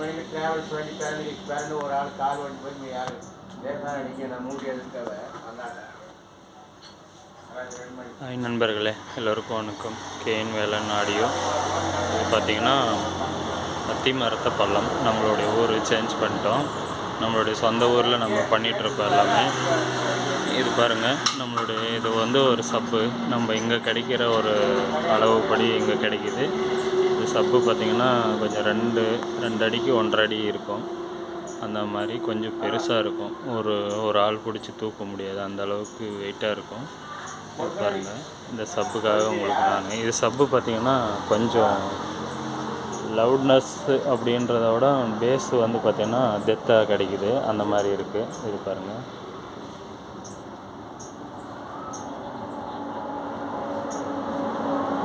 மணிக்கு டிராவல்ஸ் வண்டி பேரண்டி பேரண்ட் ஒரு ஆள் கார் வண்டி போய் யார்? யாரும் அடிக்க நான் மூடி எதுக்காக ஹாய் நண்பர்களே எல்லோருக்கும் வணக்கம். KN Velan audio. இது பார்த்தீங்கன்னா அத்திமரத்த பள்ளம். நம்மளுடைய ஊர் சேஞ்ச் பண்ணிட்டோம். நம்மளுடைய சொந்த ஊரில் நம்ம பண்ணிகிட்ருக்கோம் எல்லாமே. இது பாருங்கள் நம்மளுடைய இது வந்து ஒரு சப்பு. நம்ம இங்கே கிடைக்கிற ஒரு அளவுப்படி இங்கே கிடைக்கிது. சப்பு பார்த்திங்கன்னா கொஞ்சம் ரெண்டு ரெண்டு அடிக்கு ஒன்றரை அடி இருக்கும். அந்த மாதிரி கொஞ்சம் பெருசாக இருக்கும். ஒரு ஒரு ஆள் பிடிச்சி தூக்க முடியாது. அந்த அளவுக்கு வெயிட்டாக இருக்கும். பாருங்கள் இந்த சப்புக்காக உங்களுக்கு நான். இது சப்பு பார்த்தீங்கன்னா கொஞ்சம் லவுட்னஸ் அப்படின்றத விட பேஸ் வந்து பார்த்திங்கன்னா டெத்தாக கிடைக்குது. அந்த மாதிரி இருக்குது இது பாருங்கள்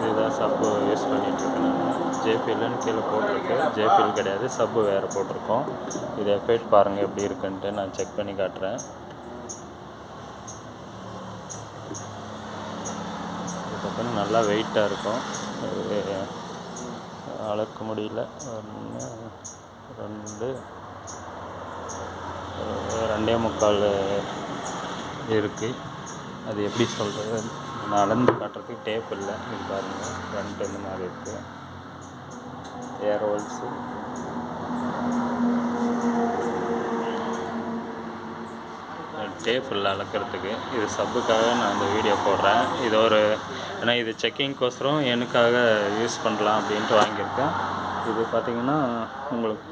இதுதான் சப்பு யூஸ் பண்ணிகிட்ருக்கேன் நான் ஜேபிஎல்னு கீழே போட்டிருக்கு. ஜேபிஎல் கிடையாது சப்பு வேறு போட்டிருக்கோம். இது எஃபெக்ட் பாருங்கள் எப்படி இருக்குன்ட்டு நான் செக் பண்ணி காட்டுறேன். இது நல்லா வெயிட்டாக இருக்கும். இது அளக்க முடியல. ஒன்று ரெண்டு ரெண்டே முக்கால் இருக்குது அது எப்படி சொல்கிறது நான் அளந்து காட்டுறதுக்கு டேப் இல்லை. இது பாருங்கள் ஃப்ரண்ட் இந்த மாதிரி இருக்குது ஏர் ஹோல்ஸு டேப் இல்லை அளக்கிறதுக்கு. இது சப்புக்காக நான் இந்த வீடியோ போடுறேன். இது ஒரு ஏன்னா இது செக்கிங்க்கோசரம் எனக்காக யூஸ் பண்ணலாம் அப்படின்ட்டு வாங்கியிருக்கேன். இது பார்த்திங்கன்னா உங்களுக்கு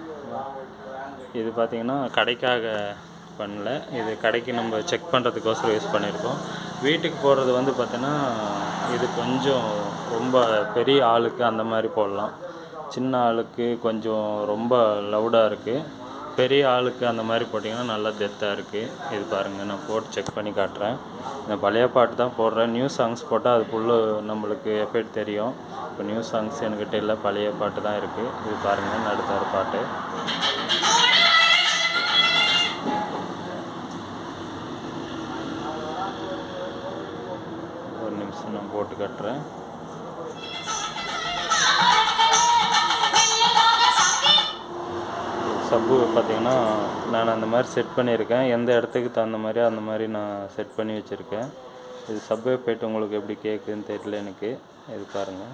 இது பார்த்திங்கன்னா கடைக்காக பண்ணல. இது கடைக்கு நம்ம செக் பண்ணுறதுக்கோசரம் யூஸ் பண்ணியிருக்கோம். வீட்டுக்கு போடுறது வந்து பார்த்திங்கன்னா இது கொஞ்சம் ரொம்ப பெரிய ஆளுக்கு அந்த மாதிரி போடலாம். சின்ன ஆளுக்கு கொஞ்சம் ரொம்ப லவுடாக இருக்குது பெரிய ஆளுக்கு அந்த மாதிரி போட்டிங்கன்னா நல்லா டெத்தாக இருக்குது இது பாருங்கள் நான் போட்டு செக் பண்ணி காட்டுறேன். இந்த பழைய பாட்டு தான் போடுறேன். நியூ சாங்ஸ் போட்டால் அது ஃபுல்லு நம்மளுக்கு எஃபெக்ட் தெரியும். இப்போ நியூ சாங்ஸ் என்கிட்ட இல்லை பழைய பாட்டு தான் இருக்குது இது பாருங்கள் நடுத்தர பாட்டு. ஒரு நிமிஷம் நான் போட்டு காட்டுறேன். சப்பு பார்த்தீங்கன்னா நான் அந்த மாதிரி செட் பண்ணியிருக்கேன். எந்த இடத்துக்கு தகுந்த மாதிரி அந்த மாதிரி நான் செட் பண்ணி வச்சுருக்கேன். இது சப்வே போயிட்டு உங்களுக்கு எப்படி கேட்குதுன்னு தெரியல எனக்கு. இது பாருங்கள்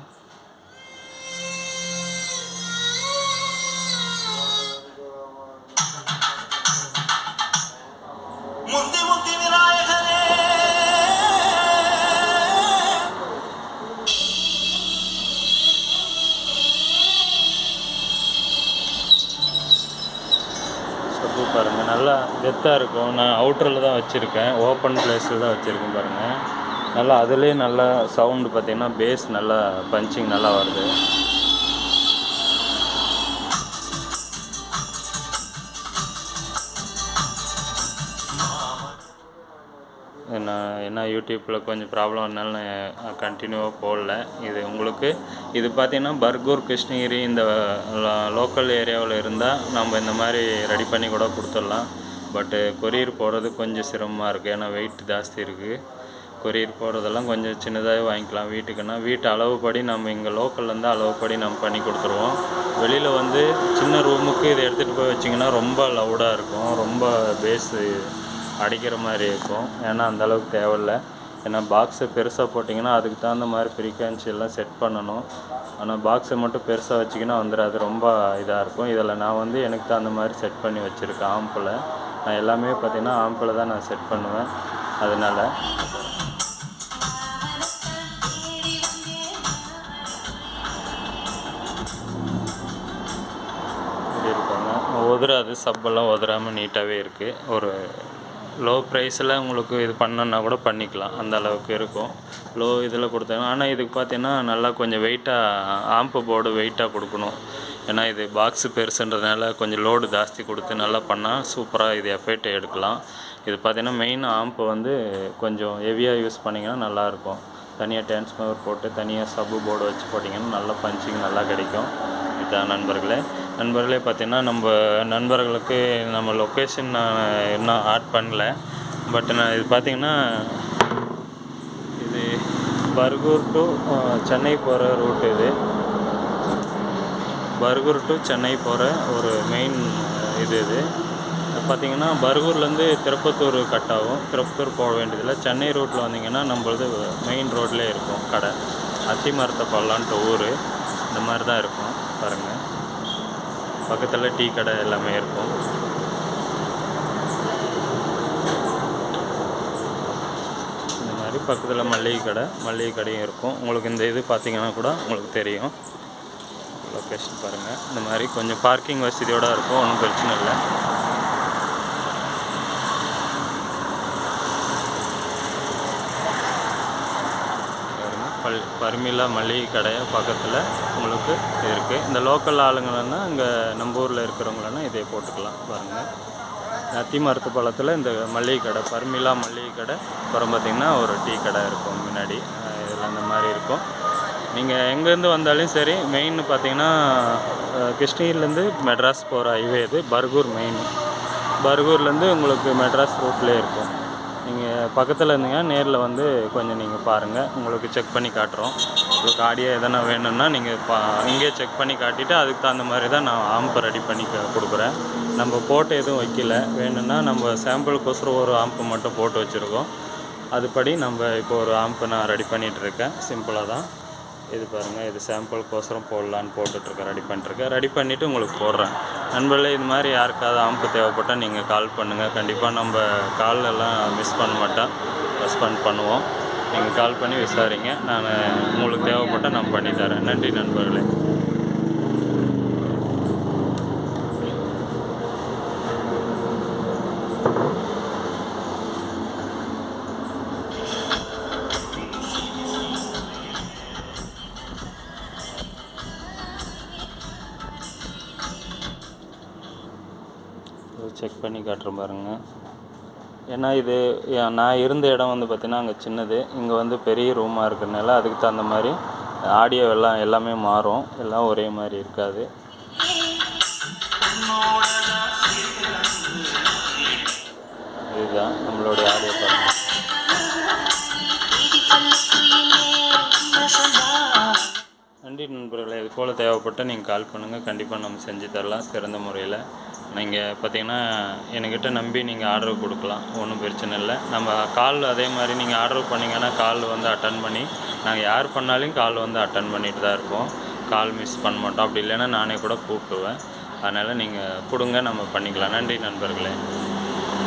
பாருங்கள் நல்லா வெத்தாக இருக்கும். நான் அவுட்டரில் தான் வச்சுருக்கேன். ஓப்பன் பிளேஸில் தான் வச்சுருக்கேன் பாருங்கள் நல்லா அதுலேயே நல்லா சவுண்டு பார்த்திங்கன்னா பேஸ் நல்லா பஞ்சிங் நல்லா வருது. என்ன யூடியூப்பில் கொஞ்சம் ப்ராப்ளம் வந்தனால நான் கண்டினியூவாக போடல. இது உங்களுக்கு இது பார்த்தீங்கன்னா பர்கூர் கிருஷ்ணகிரி இந்த லோக்கல் ஏரியாவில் இருந்தால் நம்ம இந்த மாதிரி ரெடி பண்ணி கூட கொடுத்துடலாம். பட்டு கொரியர் போடுறது கொஞ்சம் சிரமமாக இருக்குது ஏன்னா வெயிட் ஜாஸ்தி இருக்குது கொரியர் போடுறதெல்லாம் கொஞ்சம் சின்னதாகவே வாங்கிக்கலாம். வீட்டுக்குன்னா வீட்டு அளவுப்படி நம்ம இங்கே லோக்கல்லேருந்து அளவுப்படி நம்ம பண்ணி கொடுத்துருவோம். வெளியில் வந்து சின்ன ரூமுக்கு இதை எடுத்துகிட்டு போய் வச்சிங்கன்னா ரொம்ப லவுடாக இருக்கும். ரொம்ப பேஸு அடிக்கிற மாதிரி இருக்கும். ஏன்னா அந்தளவுக்கு தேவையில்ல. ஏன்னா பாக்ஸை பெருசாக போட்டிங்கன்னா அதுக்கு தகுந்த மாதிரி ஃப்ரீக்வன்சி எல்லாம் செட் பண்ணணும். ஆனால் பாக்ஸை மட்டும் பெருசாக வச்சிங்கன்னா வந்துடாது. ரொம்ப இதாக இருக்கும். இதில் நான் வந்து எனக்கு தகுந்த மாதிரி செட் பண்ணி வச்சுருக்கேன். ஆம்பில் நான் எல்லாமே பார்த்திங்கன்னா ஆம்பில் தான் நான் செட் பண்ணுவேன். அதனால். இப்படி இருப்பாங்க சப்பெல்லாம் உதிராமல் நீட்டாகவே இருக்குது ஒரு லோ ப்ரைஸில் உங்களுக்கு இது பண்ணணுன்னா கூட பண்ணிக்கலாம். அந்த அளவுக்கு இருக்கும். லோ இதில் கொடுத்தாங்க ஆனால் இதுக்கு பார்த்தீங்கன்னா நல்லா கொஞ்சம் வெயிட்டாக ஆம்பு போர்டு வெயிட்டாக கொடுக்கணும். ஏன்னா இது பாக்ஸு பெருசுன்றதுனால கொஞ்சம் லோடு ஜாஸ்தி கொடுத்து நல்லா பண்ணால் சூப்பராக இது எஃபெக்ட் எடுக்கலாம். இது பார்த்தீங்கன்னா மெயின் ஆம்பு வந்து கொஞ்சம் ஹெவியாக யூஸ் பண்ணிங்கன்னா நல்லாயிருக்கும் தனியாக டிரான்ஸ்ஃபார்மர் போட்டு தனியாக சப்பு போர்டு வச்சு போட்டிங்கன்னா நல்லா பஞ்சிங் நல்லா கிடைக்கும். இதுதான் நண்பர்களே. நண்பர்களே பார்த்தீங்கன்னா நம்ம நண்பர்களுக்கு நம்ம லொக்கேஷன் நான் இன்னும் ஆட் பண்ணல. பட் நான் இது பார்த்தீங்கன்னா இது பர்கூர் டு சென்னை போகிற ரூட் இது. பர்கூர் டு சென்னை போகிற ஒரு மெயின் இது இது. பார்த்தீங்கன்னா பர்கூர்லேருந்து திருப்பத்தூர் கட் ஆகும். திருப்பத்தூர் போக வேண்டியதில்லை. சென்னை ரோட்டில் வந்தீங்கன்னா நம்மளது மெயின் ரோட்லேயே இருக்கும் கடை. அத்திமரத்தை பல்லான்ட்டு ஊர். இந்த மாதிரி தான் இருக்கும். பாருங்கள் பக்கத்தில் டீ கடை எல்லாமே இருக்கும். இந்த மாதிரி பக்கத்தில் மளிகை கடை மளிகை கடையும் இருக்கும். உங்களுக்கு இந்த இது பார்த்தீங்கன்னா கூட உங்களுக்கு தெரியும். லொக்கேஷன் பாருங்கள் இந்த மாதிரி கொஞ்சம் பார்க்கிங் வசதியோடு இருக்கும். ஒன்றும் பிரச்சனை இல்லை. பல் பர்மிளா மளிகை கடை பக்கத்தில் உங்களுக்கு இருக்குது இந்த லோக்கல் ஆளுங்கன்னா இங்கே நம்ம ஊரில் இருக்கிறவங்களன்னா இதே போட்டுக்கலாம் பாருங்கள் அத்தி மரத்து பழத்தில் இந்த மளிகை கடை பர்மிளா மளிகை கடை அப்புறம் பார்த்திங்கன்னா ஒரு டீ கடை இருக்கும் முன்னாடி. இதில் அந்த மாதிரி இருக்கும். நீங்கள் எங்கேருந்து வந்தாலும் சரி மெயின் பார்த்தீங்கன்னா கிருஷ்ணகிரிலேருந்து மெட்ராஸ் போகிற ஹைவே இது பர்கூர் மெயின் பர்கூர்லேருந்து உங்களுக்கு மெட்ராஸ் ரூட்லேயே இருக்கும். பக்கத்தில் இருந்தீங்கன்னா நேரில் வந்து கொஞ்சம் நீங்கள் பாருங்கள் உங்களுக்கு செக் பண்ணி காட்டுறோம். உங்களுக்கு ஆடியோ எதனா வேணும்னா நீங்கள் பா இங்கே செக் பண்ணி காட்டிட்டு அதுக்கு தகுந்த மாதிரி தான் நான் ஆம்பை ரெடி பண்ணி கொடுக்குறேன். நம்ம போட்டு எதுவும் வைக்கல. வேணும்னா நம்ம சாம்பிளுக்கோசரம் ஒரு ஆம்பை மட்டும் போட்டு வச்சுருக்கோம். அதுபடி நம்ம இப்போ ஒரு ஆம்பை நான் ரெடி பண்ணிகிட்ருக்கேன் சிம்பிளாக தான். இது பாருங்கள் இது சாம்பிள்க்கோசரம் போடலான்னு போட்டுட்ருக்கேன். ரெடி பண்ணிட்டுருக்கேன் ரெடி பண்ணிவிட்டு உங்களுக்கு போடுறேன். நண்பர்களே இது மாதிரி யாருக்காவது ஆம்பு தேவைப்பட்டால் நீங்கள் கால் பண்ணுங்கள் கண்டிப்பாக நம்ம கால் எல்லாம் மிஸ் பண்ண மாட்டோம். ரெஸ்பாண்ட் பண்ணுவோம். நீங்கள் கால் பண்ணி விசாரிங்க. நான் உங்களுக்கு தேவைப்பட்டால் நான் பண்ணி தரேன். நன்றி நண்பர்களே. செக் பண்ணி காட்டுறேன் பாருங்கள் ஏன்னா இது நான் இருந்த இடம் வந்து பார்த்தீங்கன்னா அங்கே சின்னது. இங்கே வந்து பெரிய ரூமாக இருக்கிறனால அதுக்கு தகுந்த மாதிரி ஆடியோ எல்லாம் எல்லாமே மாறும். எல்லாம் ஒரே மாதிரி இருக்காது. இதுதான் நம்மளுடைய ஆடியோ பாருங்க நன்றி நண்பர்களே. இது போல் தேவைப்பட்டால் நீங்கள் கால் பண்ணுங்கள் கண்டிப்பாக நம்ம செஞ்சு தரலாம். சிறந்த முறையில். நீங்கள் பார்த்தீங்கன்னா என்கிட்ட நம்பி நீங்கள் ஆர்டர் கொடுக்கலாம். ஒன்றும் பிரச்சனை இல்லை. நம்ம கால் அதே மாதிரி நீங்கள் ஆர்டர் பண்ணிங்கன்னா கால் வந்து அட்டன் பண்ணி நாங்கள் யார் பண்ணாலும் கால் வந்து அட்டன் பண்ணிட்டு தான் இருப்போம். கால் மிஸ் பண்ண மாட்டோம். அப்படி இல்லைன்னா நானே கூட கூப்பிடுவேன். அதனால் நீங்கள் கொடுங்க நம்ம பண்ணிக்கலாம். நன்றி நண்பர்களே.